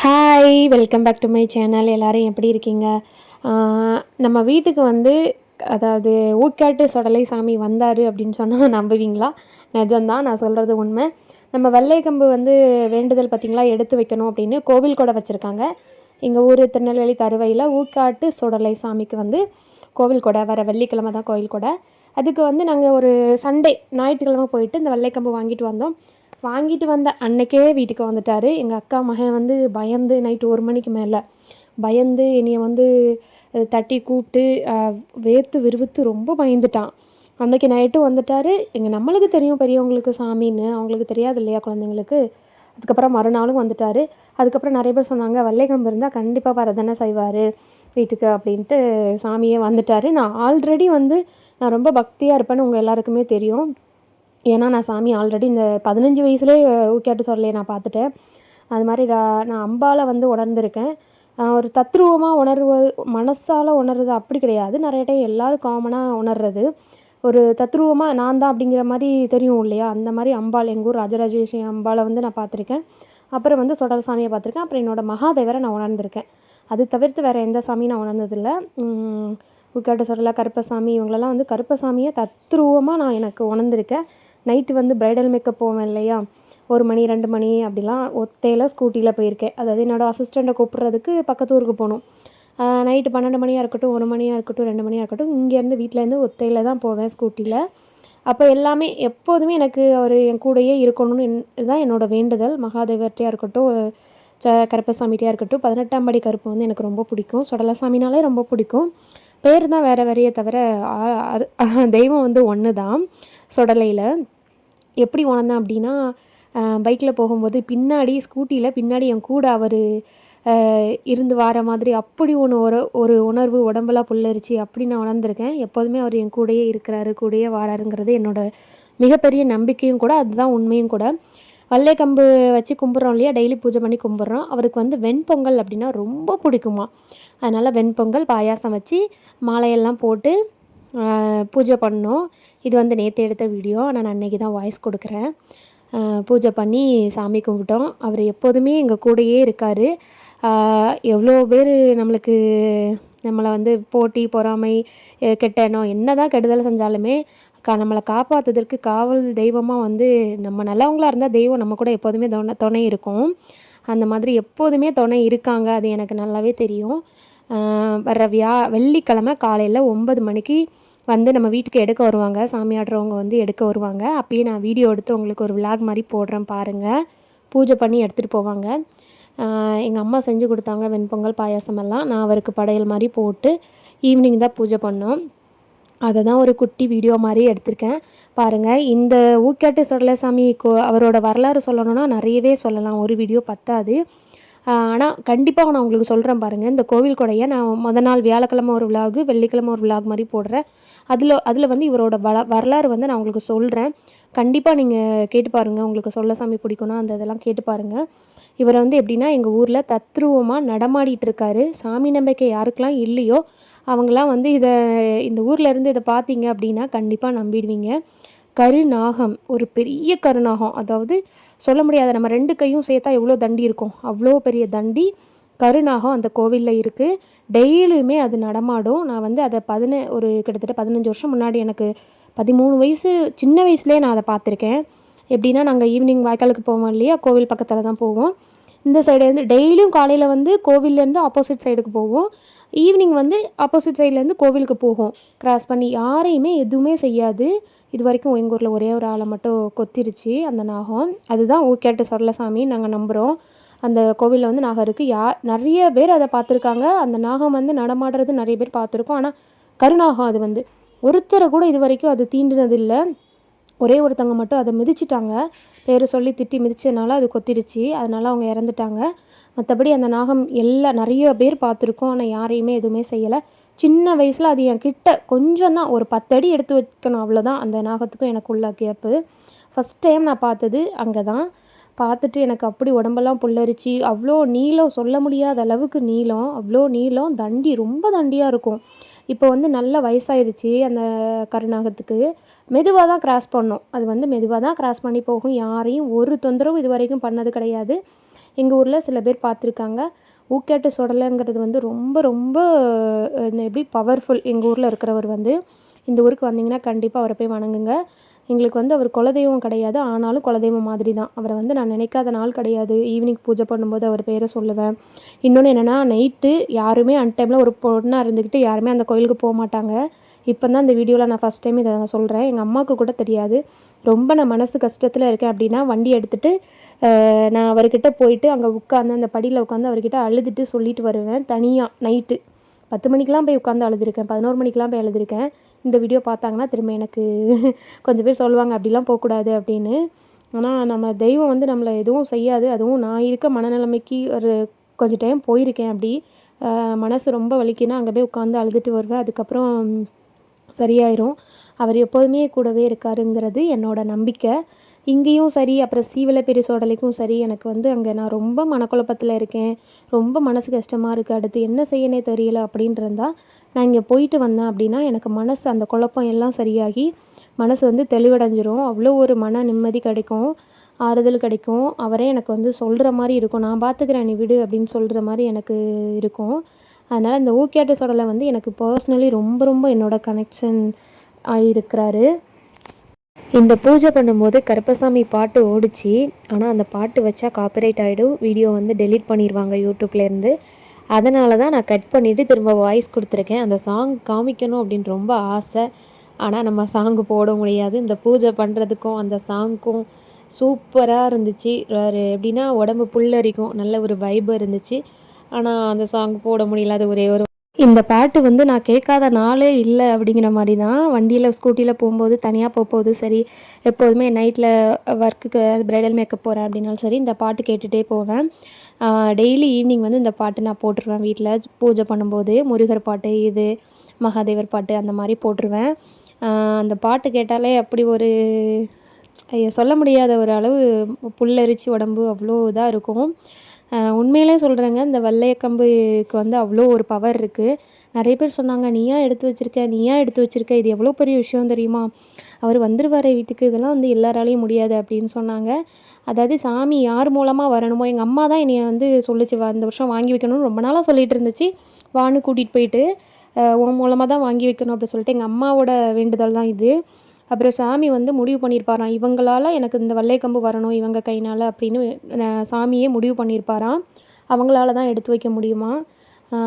Hi welcome back to my channel எல்லோரும் எப்படி இருக்கீங்க? நம்ம வீட்டுக்கு வந்து அதாவது ஊக்காட்டு சொடலை சாமி வந்தார் அப்படின்னு சொன்னால் நம்புவீங்களா? நிஜம்தான் நான் சொல்கிறது உண்மை. நம்ம வெள்ளை கம்பு வந்து வேண்டுதல் பார்த்திங்களா எடுத்து வைக்கணும் அப்படின்னு கோவில் கூட வச்சுருக்காங்க. எங்கள் ஊர் திருநெல்வேலி தருவையில் ஊக்காட்டு சுடலை சாமிக்கு வந்து கோவில் கொடை வர வெள்ளிக்கிழமை தான் கோவில் கொடை. அதுக்கு வந்து நாங்கள் ஒரு சண்டே ஞாயிற்றுக்கிழமை போயிட்டு இந்த வெள்ளைக்கம்பு வாங்கிட்டு வந்தோம். வாங்கிட்டு வந்த அன்னைக்கே வீட்டுக்கு வந்துட்டார். எங்கள் அக்கா மகன் வந்து பயந்து நைட்டு ஒரு மணிக்கு மேலே பயந்து என்னையை வந்து தட்டி கூப்பிட்டு வேர்த்து விறுவித்து ரொம்ப பயந்துட்டான். அன்னைக்கு நைட்டு வந்துட்டார். எங்கள் நம்மளுக்கு தெரியும் பெரியவங்களுக்கு சாமின்னு. அவங்களுக்கு தெரியாது இல்லையா குழந்தைங்களுக்கு? அதுக்கப்புறம் மறுநாளும் வந்துட்டார். அதுக்கப்புறம் நிறைய பேர் சொன்னாங்க வெள்ளைக்கம்பு இருந்தால் கண்டிப்பாக வரதானே செய்வார் வீட்டுக்கு அப்படின்ட்டு சாமியே வந்துட்டார். நான் ஆல்ரெடி வந்து நான் ரொம்ப பக்தியாக இருப்பேன்னு உங்கள் எல்லாருக்குமே தெரியும். ஏன்னா நான் சாமி ஆல்ரெடி இந்த பதினஞ்சு வயசுலேயே ஊக்கியாட்டு சொல்லலையே நான் பார்த்துட்டேன். அது மாதிரி நான் அம்பால வந்து உணர்ந்திருக்கேன். ஒரு தத்ரூபமாக உணர்வது மனசால் உணர்றது அப்படி கிடையாது. நிறைய டைம் எல்லோரும் காமனாக உணர்றது. ஒரு தத்ரூபமாக நான் தான் அப்படிங்கிற மாதிரி தெரியும் இல்லையா? அந்த மாதிரி அம்பாள் எங்கள் ஊர் ராஜராஜேஸ்வரி அம்பாவை வந்து நான் பார்த்துருக்கேன். அப்புறம் வந்து சொடல் சாமியை பார்த்துருக்கேன். அப்புறம் என்னோடய மகாதேவரை நான் உணர்ந்திருக்கேன். அது தவிர்த்து வேறு எந்த சாமியும் நான் உணர்ந்ததில்லை. உக்காட்ட சொல்லல கருப்பசாமி இவங்களெல்லாம் வந்து கருப்பசாமியை தத்ரூபமாக நான் எனக்கு உணர்ந்திருக்கேன். நைட்டு வந்து ப்ரைடல் மேக்கப் போவேன் இல்லையா? ஒரு மணி ரெண்டு மணி அப்படிலாம் ஒத்தையில் ஸ்கூட்டியில் போயிருக்கேன். அதாவது என்னோடய அசிஸ்டண்ட்டை கூப்பிட்றதுக்கு பக்கத்து ஊருக்கு போகணும். நைட்டு பன்னெண்டு மணியாக இருக்கட்டும் ஒரு மணியாக இருக்கட்டும் ரெண்டு மணியாக இருக்கட்டும் இங்கேருந்து வீட்டிலேருந்து ஒத்தையில் தான் போவேன் ஸ்கூட்டியில் அப்போ எல்லாமே எப்போதுமே எனக்கு அவர் என் கூடயே இருக்கணும்னு என்- இதுதான் என்னோடய வேண்டுதல். மகாதேவர்கிட்டையாக இருக்கட்டும் ச கருப்பசாமிகிட்டையாக இருக்கட்டும் பதினெட்டாம் படி கருப்பு வந்து எனக்கு ரொம்ப பிடிக்கும். சுடலசாமினாலே ரொம்ப பிடிக்கும். பேர் தான் வேறு வேறையே தவிர அது- தெய்வம் வந்து ஒன்று தான் சுடலையில். எப்படி உணர்ந்தேன் அப்படின்னா பைக்கில் போகும்போது பின்னாடி ஸ்கூட்டியில் பின்னாடி என் கூட அவர் இருந்து வார மாதிரி அப்படி ஒன்று ஒரு ஒரு உணர்வு உடம்பெல்லாம் புல்லரிச்சு அப்படி நான் உணர்ந்துருக்கேன். எப்போதுமே அவர் என் கூடயே இருக்கிறாரு கூடயே வாராருங்கிறது என்னோடய மிகப்பெரிய நம்பிக்கையும் கூட அதுதான் உண்மையும் கூட. வல்லை கம்பு வச்சு கும்பிட்றோம் இல்லையா? டெய்லி பூஜை பண்ணி கும்பிட்றோம். அவருக்கு வந்து வெண்பொங்கல் அப்படின்னா ரொம்ப பிடிக்குமா? அதனால் வெண்பொங்கல் பாயாசம் வச்சு மாலையெல்லாம் போட்டு பூஜை பண்ணோம். இது வந்து நேற்று எடுத்த வீடியோ. நான் அன்னைக்கு தான் வாய்ஸ் கொடுக்குறேன். பூஜை பண்ணி சாமி கும்பிட்டோம். அவர் எப்போதுமே எங்கள் கூடயே இருக்கார். எவ்வளோ பேர் நம்மளுக்கு நம்மளை வந்து போட்டி பொறாமை கெட்ட எண்ணம் என்ன தான் கெடுதலை செஞ்சாலுமே கா நம்மளை காப்பாற்றுறதுக்கு காவல் தெய்வமாக வந்து நம்ம நல்லவங்களாக இருந்தால் தெய்வம் நம்ம கூட எப்போதுமே துணை துணை இருக்கும். அந்த மாதிரி எப்போதுமே துணை இருக்காங்க. அது எனக்கு நல்லாவே தெரியும். வர்ற வியா வெள்ளிக்கிழமை காலையில் ஒன்பது மணிக்கு வந்து நம்ம வீட்டுக்கு எடுக்க வருவாங்க. சாமி ஆடுறவங்க வந்து எடுக்க வருவாங்க. அப்பயே நான் வீடியோ எடுத்து உங்களுக்கு ஒரு விளாக் மாதிரி போடுறேன் பாருங்கள் பூஜை பண்ணி எடுத்துகிட்டு போவாங்க. எங்கள் அம்மா செஞ்சு கொடுத்தாங்க வெண்பொங்கல் பாயாசம் எல்லாம். நான் அவருக்கு படையல் மாதிரி போட்டு ஈவினிங் தான் பூஜை பண்ணோம். அதை தான் ஒரு குட்டி வீடியோ மாதிரி எடுத்திருக்கேன். பாருங்கள் இந்த ஊக்காட்டு சுடலசாமி கோ அவரோட வரலாறு சொல்லணும்னா நிறையவே சொல்லலாம். ஒரு வீடியோ பத்தாது. ஆனால் கண்டிப்பாக நான் உங்களுக்கு சொல்கிறேன் பாருங்கள் இந்த கோவில் கொடையை நான் முத நாள் வியாழக்கிழமை ஒரு விலாகு வெள்ளிக்கிழமை ஒரு விலாக் மாதிரி போடுறேன். அதில் அதில் வந்து இவரோட வள வரலாறு வந்து நான் உங்களுக்கு சொல்கிறேன் கண்டிப்பாக நீங்கள் கேட்டு பாருங்கள் உங்களுக்கு சொல்ல சாமி பிடிக்கும்னா அந்த இதெல்லாம் கேட்டு பாருங்கள் இவர் வந்து எப்படின்னா எங்கள் ஊரில் தத்ரூபமாக நடமாடிட்டு இருக்காரு சாமி நம்பிக்கை யாருக்கெல்லாம் இல்லையோ அவங்களாம் வந்து இதை இந்த ஊரில் இருந்து இதை பார்த்தீங்க அப்படின்னா கண்டிப்பாக நம்பிடுவீங்க. கருநாகம் ஒரு பெரிய கருநாகம். அதாவது சொல்ல முடியாத. நம்ம ரெண்டு கையும் சேர்த்தா எவ்வளோ தண்டி இருக்கும்? அவ்வளோ பெரிய தண்டி. கருநாகம் அந்த கோவிலில் இருக்குது டெய்லியுமே அது நடமாடும். நான் வந்து அதை பதின ஒரு கிட்டத்தட்ட பதினஞ்சு வருஷம் முன்னாடி எனக்கு பதிமூணு வயசு சின்ன வயசுலேயே நான் அதை பார்த்துருக்கேன் எப்படின்னா நாங்கள் ஈவினிங் வாய்க்காலுக்கு போவோம் இல்லையா? கோவில் பக்கத்தில் தான் போவோம். இந்த சைடுலேருந்து டெய்லியும் காலையில் வந்து கோவில்லேருந்து ஆப்போசிட் சைடுக்கு போவோம். ஈவினிங் வந்து ஆப்போசிட் சைட்லேருந்து கோவிலுக்கு போகும். கிராஸ் பண்ணி யாரையுமே எதுவுமே செய்யாது. இது வரைக்கும் எங்கள் ஊரில் ஒரே ஒரு ஆளை மட்டும் கொத்திருச்சு அந்த நாகம். அதுதான் ஊக்கேட்டு சொரலசாமி நாங்கள் நம்புகிறோம் அந்த கோவிலில் வந்து நாகம் இருக்குது யா நிறைய பேர் அதை பார்த்துருக்காங்க. அந்த நாகம் வந்து நடமாடுறது நிறைய பேர் பார்த்துருக்கோம். ஆனால் கருநாகம் அது வந்து. ஒருத்தரை கூட இது வரைக்கும் அது தீண்டினது இல்லை ஒரே ஒருத்தவங்க மட்டும் அதை மிதிச்சிட்டாங்க. பேர் சொல்லி திட்டி மிதிச்சதுனால அது கொத்திடுச்சு. அதனால் அவங்க இறந்துட்டாங்க. மற்றபடி அந்த நாகம் எல்லா நிறைய பேர் பார்த்துருக்கோம். ஆனால் யாரையுமே எதுவுமே செய்யலை. சின்ன வயசில் அது என் கிட்ட கொஞ்சம் தான் ஒரு பத்தடி எடுத்து வைக்கணும். அவ்வளோதான் அந்த நாகத்துக்கும் எனக்கு உள்ள கேப்பு ஃபஸ்ட் டைம் நான் பார்த்தது அங்கே தான் பார்த்துட்டு எனக்கு அப்படி உடம்பெல்லாம் புல்லரிச்சு அவ்வளோ நீளம் சொல்ல முடியாத அளவுக்கு நீளம் அவ்வளோ நீளம் தண்டி ரொம்ப தண்டியாக இருக்கும். இப்போ வந்து நல்ல வயசாயிருச்சு அந்த கருநாகத்துக்கு மெதுவாக தான் கிராஸ் பண்ணோம். அது வந்து மெதுவாக தான் கிராஸ் பண்ணி போகும். யாரையும் ஒரு தொந்தரவும் இது வரைக்கும் பண்ணது கிடையாது. எங்கள் ஊரில் சில பேர் பார்த்துருக்காங்க. ஊக்கேட்டு சுடலைங்கிறது வந்து ரொம்ப ரொம்ப இந்த எப்படி பவர்ஃபுல் எங்கள் ஊரில் இருக்கிறவர் வந்து. இந்த ஊருக்கு வந்தீங்கன்னா கண்டிப்பாக அவரை போய் வணங்குங்க. எங்களுக்கு வந்து அவர் குலதெய்வம் கிடையாது. ஆனாலும் குலதெய்வம் மாதிரி தான் அவரை வந்து நான் நினைக்காத நாள் கிடையாது. ஈவினிங் பூஜை பண்ணும்போது அவர் பேரை சொல்லுவேன். இன்னொன்று என்னென்னா நைட்டு யாருமே அன் டைமில் ஒரு பொண்ணாக இருந்துக்கிட்டு யாருமே அந்த கோயிலுக்கு போக மாட்டாங்க. இப்போ தான் இந்த வீடியோவில் நான் ஃபஸ்ட் டைம் இதை நான் சொல்கிறேன் எங்கள் அம்மாவுக்கு கூட தெரியாது. ரொம்ப நான் மனசு கஷ்டத்தில் இருக்கேன் அப்படின்னா வண்டி எடுத்துகிட்டு நான் அவர்கிட்ட போயிட்டு அங்கே உட்காந்து அந்த படியில் உட்காந்து அவர்கிட்ட அழுதுட்டு சொல்லிட்டு வருவேன். தனியாக நைட்டு பத்து மணிக்கெலாம் போய் உட்காந்து அழுதுருக்கேன். பதினோரு மணிக்கெலாம் போய் அழுதுருக்கேன். இந்த வீடியோ பார்த்தாங்கன்னா திரும்ப எனக்கு கொஞ்சம் பேர் சொல்லுவாங்க அப்படிலாம் போகக்கூடாது அப்படின்னு. ஆனால் நம்ம தெய்வம் வந்து நம்மளை எதுவும் செய்யாது. அதுவும் நான் இருக்க மனநிலைமைக்கு ஒரு கொஞ்சம் டைம் போயிருக்கேன் அப்படி. மனசு ரொம்ப வலிக்குன்னா அங்கே போய் உட்காந்து அழுதுட்டு வருவேன். அதுக்கப்புறம் சரியாயிரும். அவர் எப்போதுமே கூடவே இருக்காருங்கிறது என்னோட நம்பிக்கை. இங்கேயும் சரி அப்புறம் சீவலப்பேரி சோடலைக்கும் சரி எனக்கு வந்து அங்கே நான் ரொம்ப மனக்குழப்பத்தில் இருக்கேன். ரொம்ப மனசு கஷ்டமாக இருக்குது அடுத்து என்ன செய்யனே தெரியல அப்படின்றதா நான் இங்கே போயிட்டு வந்தேன் அப்படின்னா எனக்கு மனசு அந்த குழப்பம் எல்லாம் சரியாகி மனசு வந்து தெளிவடைஞ்சிரும். அவ்வளோ ஒரு மன நிம்மதி கிடைக்கும் ஆறுதல் கிடைக்கும். அவரே எனக்கு வந்து சொல்கிற மாதிரி இருக்கும். நான் பார்த்துக்கிறேன் நீ விடு அப்படின்னு சொல்கிற மாதிரி எனக்கு இருக்கும். அதனால் இந்த ஊக்கியாட்டு சொடலை வந்து எனக்கு பர்சனலி ரொம்ப ரொம்ப என்னோட கனெக்ஷன் ஆகியிருக்கிறாரு இந்த பூஜை பண்ணும்போது கருப்பசாமி பாட்டு ஓடிச்சு. ஆனால் அந்த பாட்டு வச்சா காப்பிரைட் ஆகிடும் வீடியோ வந்து டெலீட் பண்ணிடுவாங்க யூடியூப்லேருந்து அதனால தான் நான் கட் பண்ணிவிட்டு திரும்ப வாய்ஸ் கொடுத்துருக்கேன். அந்த சாங் காமிக்கணும் அப்படின்னு ரொம்ப ஆசை. ஆனால் நம்ம சாங்கு போட முடியாது. இந்த பூஜை பண்ணுறதுக்கும் அந்த சாங்க்கும் சூப்பராக இருந்துச்சு. ஒரு எப்படின்னா உடம்பு புல்லரிக்கும். நல்ல ஒரு வைப் இருந்துச்சு. ஆனால் அந்த சாங் போட முடியல. அது ஒரே ஒரு இந்த பாட்டு வந்து நான் கேட்காத நாளே இல்லை அப்படிங்கிற மாதிரி தான் வண்டியில் ஸ்கூட்டியில் போகும்போது தனியாக போகும்போது சரி எப்போதுமே நைட்டில் ஒர்க்குக்கு ப்ரைடல் மேக்கப் போகிறேன் அப்படின்னாலும் சரி இந்த பாட்டு கேட்டுகிட்டே போவேன். டெய்லி ஈவினிங் வந்து இந்த பாட்டு நான் போட்டுருவேன் வீட்டில். பூஜை பண்ணும்போது முருகர் பாட்டு இது மகாதேவர் பாட்டு அந்த மாதிரி போட்டுருவேன். அந்த பாட்டு கேட்டாலே அப்படி ஒரு சொல்ல முடியாத ஒரு அளவு புல்லரிச்சு உடம்பு அவ்வளோ இதாக இருக்கும். உண்மையிலே சொல்கிறேங்க இந்த வெள்ளையக்கம்புக்கு வந்து அவ்வளோ ஒரு பவர் இருக்குது நிறைய பேர் சொன்னாங்க நீயா எடுத்து வச்சுருக்க? நீயா எடுத்து வச்சுருக்க? இது எவ்வளோ பெரிய விஷயம் தெரியுமா? அவர் வந்துருவாரே வீட்டுக்கு இதெல்லாம் வந்து எல்லாராலையும் முடியாது அப்படின்னு சொன்னாங்க. அதாவது சாமி யார் மூலமாக வரணுமோ எங்கள் அம்மா தான் என்னையை வந்து சொல்லிச்சு "வா, இந்த வருஷம் வாங்கி வைக்கணும்னு ரொம்ப நாளாக சொல்லிட்டு இருந்துச்சு. வான்னு கூட்டிகிட்டு போயிட்டு உன் மூலமாக தான் வாங்கி வைக்கணும் அப்படி சொல்லிட்டு எங்கள் அம்மாவோட வேண்டுதல் தான் இது. அப்புறம் சாமி வந்து முடிவு பண்ணியிருப்பாராம் இவங்களால் எனக்கு இந்த வெள்ளைக்கம்பு வரணும் இவங்க கைனால் அப்படின்னு சாமியே முடிவு பண்ணியிருப்பாராம். அவங்களால தான் எடுத்து வைக்க முடியுமா?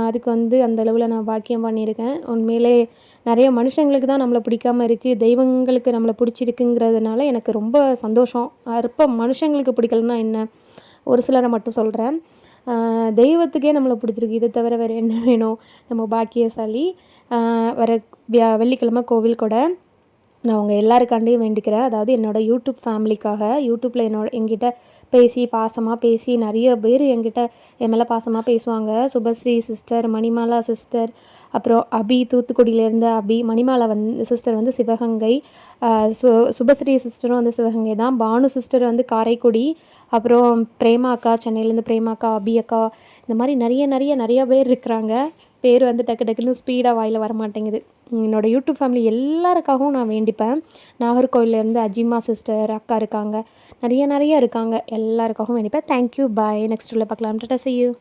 அதுக்கு வந்து அந்த அளவில் நான் பாக்கியம் பண்ணியிருக்கேன். உண்மையிலே நிறைய மனுஷங்களுக்கு தான் நம்மளை பிடிக்காம இருக்குது தெய்வங்களுக்கு நம்மளை பிடிச்சிருக்குங்கிறதுனால எனக்கு ரொம்ப சந்தோஷம். அற்ப மனுஷங்களுக்கு பிடிக்கலன்னா என்ன? ஒரு சிலரை மட்டும் சொல்கிறேன் தெய்வத்துக்கே நம்மளை பிடிச்சிருக்கு. இதை தவிர வேறு என்ன வேணும்? நம்ம பாக்கியசாலி வர வியா வெள்ளிக்கிழமை கோவில் கூட. நான் உங்கள் எல்லாருக்காண்டியும் வேண்டிக்கிறேன். அதாவது என்னோடய யூடியூப் ஃபேமிலிக்காக யூடியூப்பில் என்னோட எங்கிட்ட பேசி பாசமாக பேசி நிறைய பேர் என்கிட்ட என் மேலே பாசமாக பேசுவாங்க. சுபஸ்ரீ சிஸ்டர் மணிமாலா சிஸ்டர் அப்புறம் அபி தூத்துக்குடியிலேருந்து அபி மணிமாலா வந்து சிஸ்டர் வந்து சிவகங்கை. சு சுபஸ்ரீ சிஸ்டரும் வந்து சிவகங்கை தான். பானு சிஸ்டர் வந்து காரைக்குடி. அப்புறம் பிரேமா அக்கா சென்னையிலேருந்து பிரேமா அக்கா அபி அக்கா இந்த மாதிரி நிறைய நிறைய நிறைய பேர் இருக்கிறாங்க. பேர் வந்து டக்கு டக்குன்னு ஸ்பீடாக வாயில் வர மாட்டேங்குது என்னோடய யூடியூப் ஃபேமிலி எல்லாருக்காகவும் நான் வேண்டிப்பேன். நாகர்கோவிலேருந்து அஜிமா சிஸ்டர் அக்கா இருக்காங்க. நிறைய நிறைய இருக்காங்க. எல்லாருக்காகவும் வேண்டிப்பேன். தேங்க்யூ பாய் நெக்ஸ்ட் உள்ள பார்க்கலாம். Tata see